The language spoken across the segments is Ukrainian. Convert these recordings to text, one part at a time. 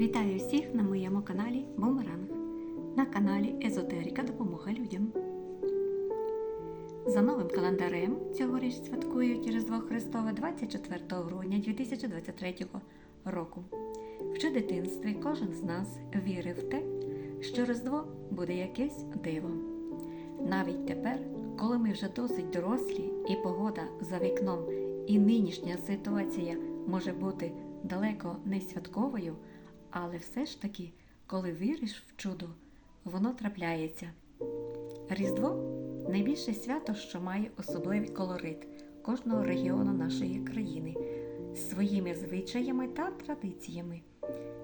Вітаю всіх на моєму каналі Бумеранг. На каналі Езотерика допомога людям. За новим календарем цьогоріч святкують Різдво Христове 24 грудня 2023 року. Ще дитинстві кожен з нас вірив в те, що Різдво буде якесь диво. Навіть тепер, коли ми вже досить дорослі, і погода за вікном, і нинішня ситуація може бути далеко не святковою, але все ж таки, коли віриш в чудо, воно трапляється. Різдво найбільше свято, що має особливий колорит кожного регіону нашої країни своїми звичаями та традиціями.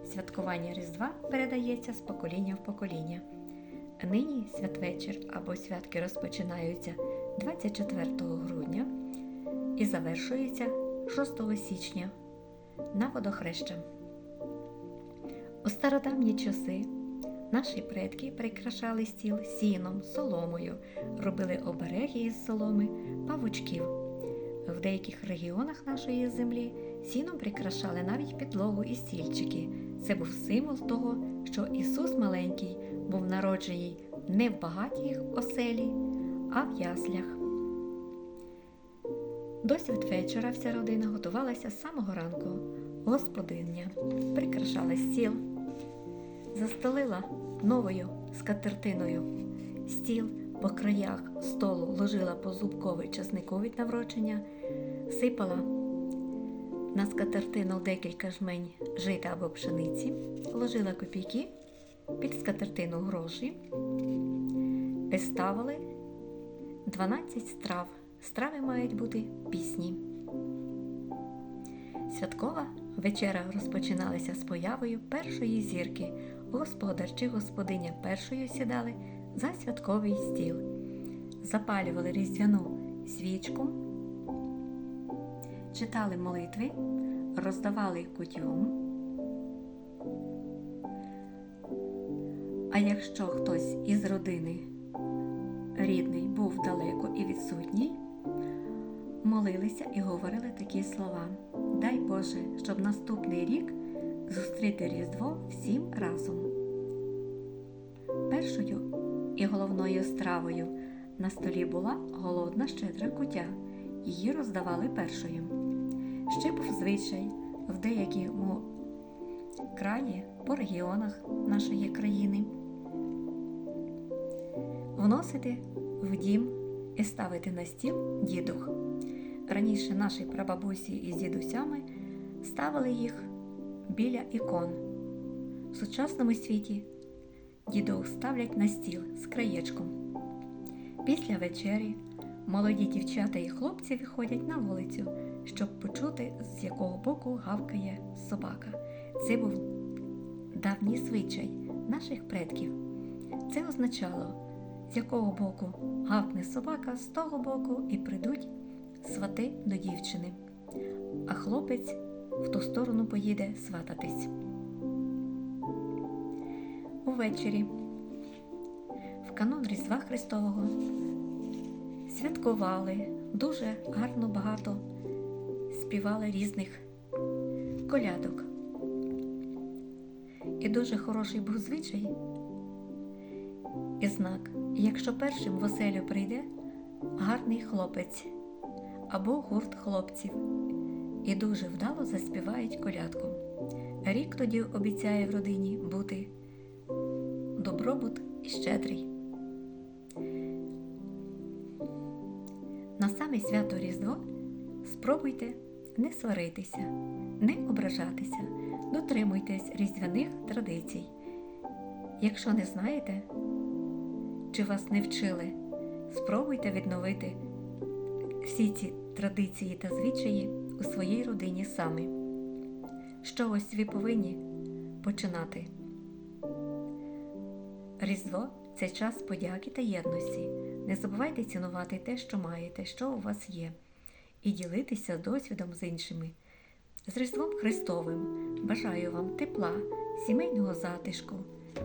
Святкування Різдва передається з покоління в покоління. Нині святвечір або святки розпочинаються 24 грудня і завершуються 6 січня на водохреща. У стародавні часи наші предки прикрашали стіл сіном, соломою, робили обереги із соломи, павучків. В деяких регіонах нашої землі сіном прикрашали навіть підлогу і стільчики. Це був символ того, що Ісус маленький був народжений не в багатій оселі, а в яслях. До святвечора вся родина готувалася з самого ранку. Господиня прикрашала стіл, застелила новою скатертиною стіл по краях столу ложила по зубковий часнику від наврочення, сипала на скатертину декілька жмень жита або пшениці, ложила копійки, під скатертину гроші, і ставили 12 страв. Страви мають бути пісні. Святкова вечера розпочиналася з появою першої зірки. Господар чи господиня першою сідали за святковий стіл, запалювали різдвяну свічку, читали молитви, роздавали кутюм. А якщо хтось із родини рідний був далеко і відсутній, молилися і говорили такі слова. Дай Боже, щоб наступний рік зустріти Різдво всім разом. Першою і головною стравою на столі була голодна щедра кутя. Її роздавали першою. Ще був звичай в деякому краї по регіонах нашої країни вносити в дім і ставити на стіл дідух. Раніше наші прабабусі із дідусями ставили їх біля ікон. В сучасному світі дідух ставлять на стіл з краєчком. Після вечері молоді дівчата і хлопці виходять на вулицю, щоб почути, з якого боку гавкає собака. Це був давній звичай наших предків. Це означало, з якого боку гавкне собака, з того боку і прийдуть свати до дівчини, а хлопець в ту сторону поїде свататись. Увечері, в канун Різдва Христового, святкували. Дуже гарно багато співали різних колядок. І дуже хороший був звичай і знак, якщо першим в оселю прийде гарний хлопець або гурт хлопців і дуже вдало заспівають колядку. Рік тоді обіцяє в родині бути добробут і щедрий. На саме свято Різдво спробуйте не сваритися, не ображатися, дотримуйтесь різдвяних традицій. Якщо не знаєте, чи вас не вчили, спробуйте відновити всі ці традиції та звичаї у своїй родині самі. Що ось ви повинні починати. Різдво це час подяки та єдності. Не забувайте цінувати те, що маєте, що у вас є, і ділитися досвідом з іншими. З Різдвом Христовим бажаю вам тепла, сімейного затишку.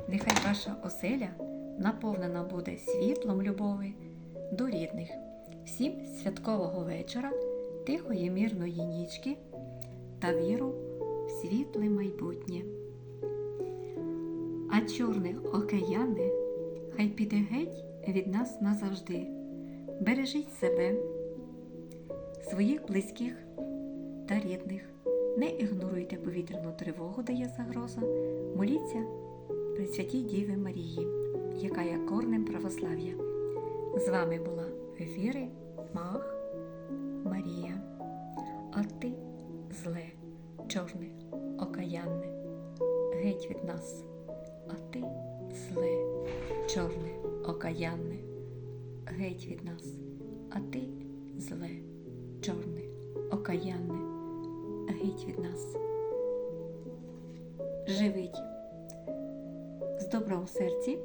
Нехай ваша оселя наповнена буде світлом любові до рідних. Всім святкового вечора, тихої мирної нічки та віру в світле майбутнє. а чорне океяне хай піде геть від нас назавжди. Бережіть себе, своїх близьких та рідних. Не ігноруйте повітряну тривогу, де є загроза. Моліться при святій Діві Марії, яка є корнем православ'я. З вами була в ефірі Мах Марія. А ти зле, чорне, окаянне, геть від нас. А ти зле, чорне, окаянне, геть від нас. А ти зле, чорне, окаянне, геть від нас. Живіть з добром серці,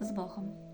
з Богом.